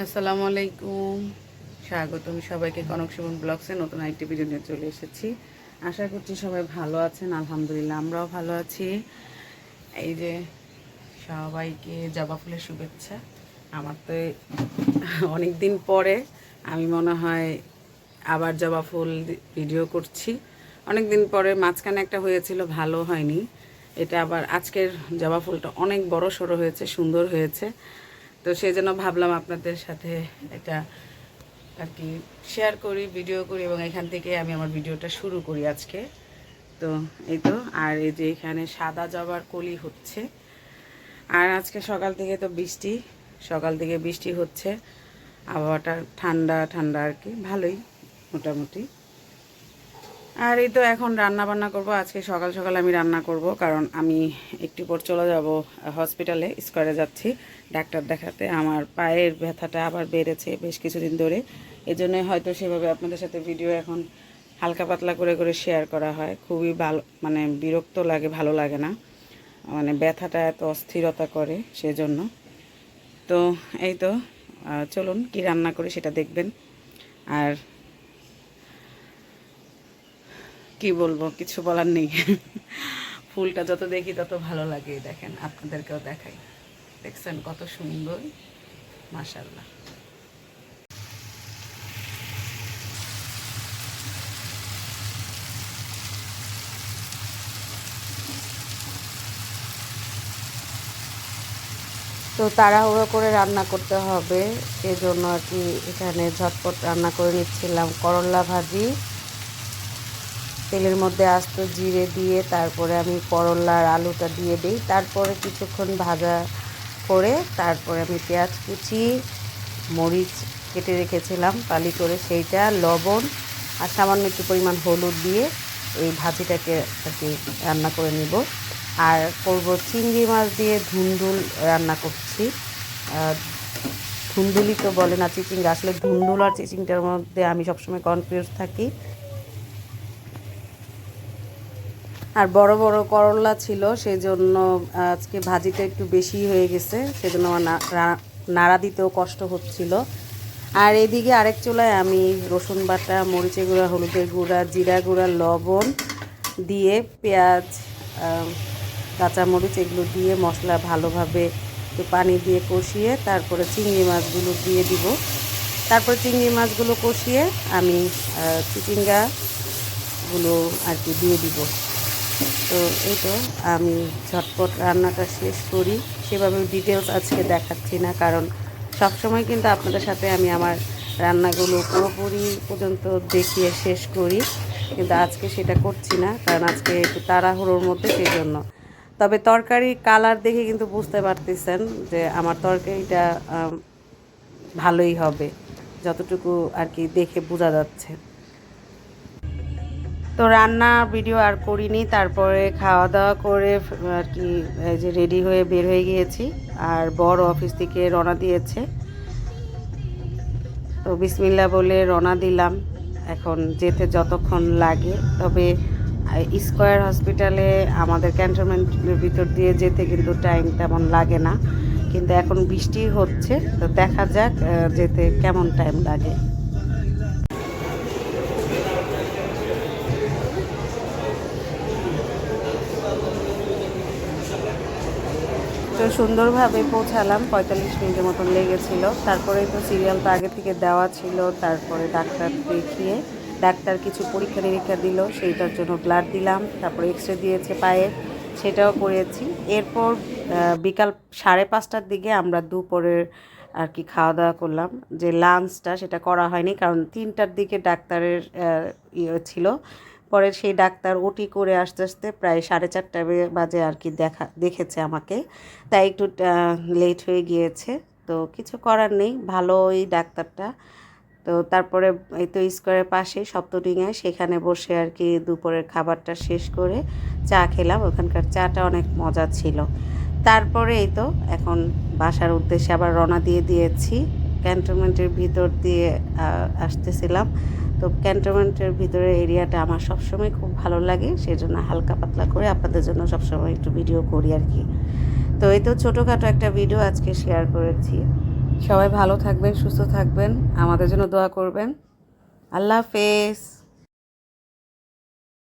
আসসালামু আলাইকুম। স্বাগতম সবাইকে কনক সুমন ব্লগসে নতুন আইটি ভিডিও নিয়ে চলে এসেছি। আশা করছি সবাই ভালো আছেন, আলহামদুলিল্লাহ আমরাও ভালো আছি। এই যে সবাইকে জবা ফুলের শুভেচ্ছা। আমার তো অনেক দিন পরে আমি মনে হয় আবার জবা ফুল ভিডিও করছি। অনেক দিন পরে মাঝখানে একটা হয়েছিল, ভালো হয়নি। এটা আবার আজকের জবা ফুলটা অনেক বড় সড়ো হয়েছে, সুন্দর হয়েছে। তো সেই জন্য ভাবলাম আপনাদের সাথে এটা আর কি শেয়ার করি ভিডিও করি এবং এখান থেকে আমি আমার ভিডিওটা শুরু করি আজকে। তো এই তো, আর এই যে এখানে সাদা জবার কলি হচ্ছে। আর আজকে সকাল থেকে তো বৃষ্টি, সকাল থেকে বৃষ্টি হচ্ছে। আবহাওয়াটা ঠান্ডা ঠান্ডা আর কি, ভালোই, মোটামুটি। আর এই তো এখন রান্না বান্না করব। আজকে সকাল সকাল আমি রান্না করব, কারণ আমি একটু পর চলে যাব হসপিটালে স্কোয়ারে যাচ্ছি ডাক্তার দেখাতে। আমার পায়ের ব্যথাটা আবার বেড়েছে বেশ কিছুদিন ধরে। এই জন্যই হয়তো সেভাবে আপনাদের সাথে ভিডিও এখন হালকা পাতলা করে করে শেয়ার করা হয়। খুবই ভালো মানে বিরক্ত লাগে, ভালো লাগে না। মানে ব্যথাটা এত অস্থিরতা করে সেজন্য। তো এই তো চলুন কি রান্না করি সেটা দেখবেন। আর কি বলব, কিছু বলার নেই। ফুলটা যত দেখি তত ভালো লাগে, দেখেন, আপনাদেরকেও দেখাই। দেখছেন কত সুন্দর মাশাল্লাহ তো তাড়াহুড়ো করে রান্না করতে হবে, এজন্য আর কি এখানে ঝটপট রান্না করে নিচ্ছিলাম করলা ভাজি। তেলের মধ্যে আস্ত জিরে দিয়ে তারপরে আমি করলা আর আলুটা দিয়ে দিই। তারপরে কিছুক্ষণ ভাজা করে তারপরে আমি পেঁয়াজ কুচি, মরিচ কেটে রেখেছিলাম পালি করে সেইটা, লবণ আর সামান্য একটু পরিমাণ হলুদ দিয়ে এই ভাজিটাকে আর কি রান্না করে নিব। আর করব চিংড়ি মাছ দিয়ে ধুন্দুল রান্না করছি। ধুন্দুলি তো বলে না চিচিঙ্গা। আসলে ধুন্দুল আর চিচিংটার মধ্যে আমি সবসময় কনফিউজ থাকি। আর বড় বড় করলা ছিল সেই জন্য আজকে ভাজিটা একটু বেশি হয়ে গেছে, সেজন্য আমার নাড়া দিতেও কষ্ট হচ্ছিল। আর এদিকে আরেক চুলায় আমি রসুন বাটা, মরিচের গুঁড়া, হলুদের গুঁড়া, জিরা গুঁড়া, লবণ দিয়ে পেঁয়াজ কাঁচামরিচ এগুলো দিয়ে মশলা ভালোভাবে একটু পানি দিয়ে কষিয়ে তারপরে চিংড়ি মাছগুলো দিয়ে দিব। তারপরে চিংড়ি মাছগুলো কষিয়ে আমি চিচিঙ্গাগুলো আর কি দিয়ে দিব। তো এই তো আমি ঝটপট রান্নাটা শেষ করি। সেভাবে ডিটেলস আজকে দেখাচ্ছি না, কারণ সবসময় কিন্তু আপনাদের সাথে আমি আমার রান্নাগুলো পুরোপুরি পর্যন্ত দেখিয়ে শেষ করি। কিন্তু আজকে সেটা করছি না, কারণ আজকে একটু তাড়াহুড়োর মধ্যে সেই জন্য তবে তরকারি কালার দেখে কিন্তু বুঝতে পারতেছেন যে আমার তরকারিটা ভালোই হবে, যতটুকু আর কি দেখে বোঝা যাচ্ছে। তো রান্না ভিডিও আর করিনি, তারপরে খাওয়া দাওয়া করে আর কি যে রেডি হয়ে বের হয়ে গিয়েছি। আর বড় অফিস থেকে রওনা দিয়েছে। তো বিসমিল্লা বলে রওনা দিলাম। এখন যেতে যতক্ষণ লাগে। তবে স্কোয়ার হসপিটালে আমাদের ক্যান্টনমেন্টের ভিতর দিয়ে যেতে কিন্তু টাইম তেমন লাগে না। কিন্তু এখন বৃষ্টি হচ্ছে, তো দেখা যাক যেতে কেমন টাইম লাগে। সুন্দরভাবে পৌঁছালাম, পঁয়তাল্লিশ মিনিটের মতন লেগেছিল। তারপরে তো সিরিয়াল তো আগে থেকে দেওয়া ছিল, তারপরে ডাক্তার দেখিয়ে, ডাক্তার কিছু পরীক্ষা নিরীক্ষা দিল, সেইটার জন্য ব্লাড দিলাম, তারপরে এক্স রে দিয়েছে পায়ে, সেটাও করেছি। এরপর বিকাল সাড়ে পাঁচটার দিকে আমরা দুপুরের আর কি খাওয়া দাওয়া করলাম। যে লাঞ্চটা সেটা করা হয়নি, কারণ তিনটার দিকে ডাক্তারের ইয়ে ছিল। পরে সেই ডাক্তার ওটি করে আসতে আসতে প্রায় সাড়ে চারটা বাজে আর কি দেখা দেখেছে আমাকে। তাই একটু লেট হয়ে গিয়েছে। তো কিছু করার নেই ভালো ওই ডাক্তারটা। তো তারপরে এই তো স্কোয়ারের পাশে সপ্তডিঙায় সেখানে বসে আর কি দুপুরের খাবারটা শেষ করে চা খেলাম। ওখানকার চাটা অনেক মজা ছিল। তারপরে এই তো এখন বাসার উদ্দেশ্যে আবার রওনা দিয়ে দিয়েছি। ক্যান্টনমেন্টের ভিতর দিয়ে আসতেছিলাম। তো ক্যান্টনমেন্টের ভিতরে এরিয়াটা আমার সবসময় খুব ভালো লাগে সেই জন্য হালকা পাতলা করে আপনাদের জন্য সবসময় একটু ভিডিও করি আর কি। তো এই তো ছোটোখাটো একটা ভিডিও আজকে শেয়ার করেছি। সবাই ভালো থাকবেন, সুস্থ থাকবেন, আমাদের জন্য দোয়া করবেন। আল্লাহ হাফেজ।